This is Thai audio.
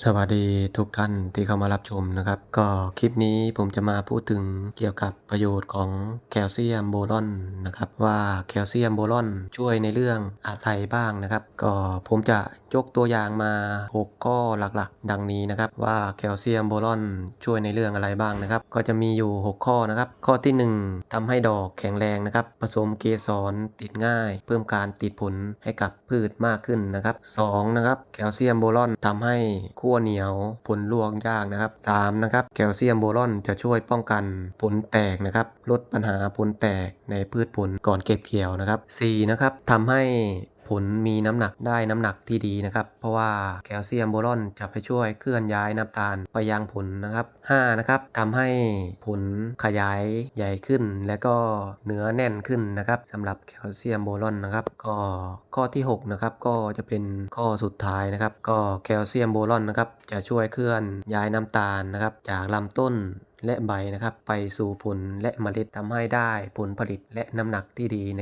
สวัสดีทุกท่านที่เข้ามารับชมนะครับ ก็คลิปนี้ผมจะมาพูดถึงเกี่ยวกับประโยชน์ของแคลเซียมโบรอนนะครับ ว่าแคลเซียมโบรอนช่วยในเรื่องอะไรบ้างนะครับ ก็ผมจะยกตัวอย่างมา 6 ข้อหลักๆ ดังนี้นะครับ ว่าแคลเซียมโบรอนช่วยในเรื่องอะไรบ้างนะครับ ก็จะมีอยู่ 6 ข้อนะครับ ข้อที่ 1ทำให้ดอกแข็งแรงนะครับ ผสมเกสรติดง่าย เพิ่มการติดผลให้กับพืชมากขึ้นนะครับ2นะครับแคลเซียมโบรอนทำให้ขั้วเหนียว ผลลวงยากนะครับ3นะครับแคลเซียมโบรอนจะช่วยป้องกันผลแตกนะครับ ลดปัญหาผลแตกในพืชผลก่อนเก็บเกี่ยวนะครับ4นะครับทำให้ ลมีน้ำหนักได้น้ำหนักที่ดีนะครับ เพราะว่าแคลเซียมโบรอนจะไปช่วยเคลื่อนย้ายน้ำตาลไปยังผลนะครับ5นะครับทำให้ผลขยายใหญ่ขึ้น และก็เนื้อแน่นขึ้นนะครับสำหรับแคลเซียมโบรอนนะครับ ก็ข้อที่6นะครับก็จะเป็นข้อสุดท้ายนะครับ ก็แคลเซียมโบรอนนะครับจะช่วยเคลื่อนย้ายน้ำตาลนะครับ จากลำต้นและใบนะครับ ไปสู่ผลและเมล็ดทำให้ได้ผลผลิตและน้ำหนักที่ดีใน